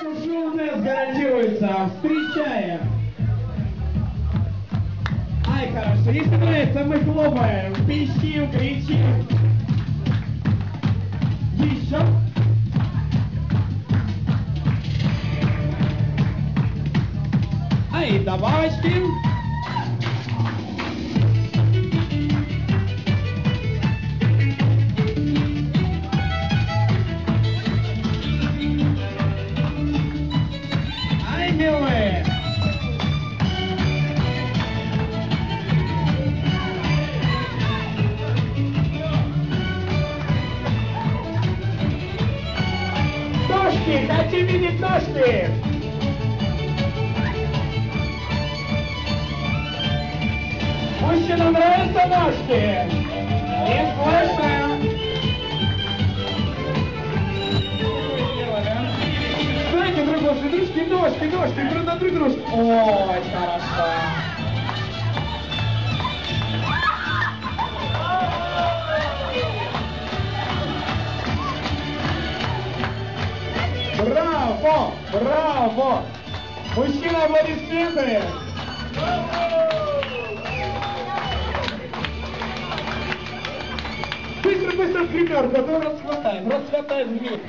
Шоу-дэнс гарантируется. Встречаем. Ай, хорошо. Если нравится, мы хлопаем, пищим, кричим. Еще. Ай, добавочки. Ножки, хотим видеть ножки. Мужчинам нравятся ножки? Не слышно. Знаете, друг ваши дружки, ножки, ножки, друг на друг дружки. Ой, хорошо. Браво! Браво! Мужчина, аплодисменты! Быстро, быстро в гримерку, а то расхватаем, расхватаем в миг.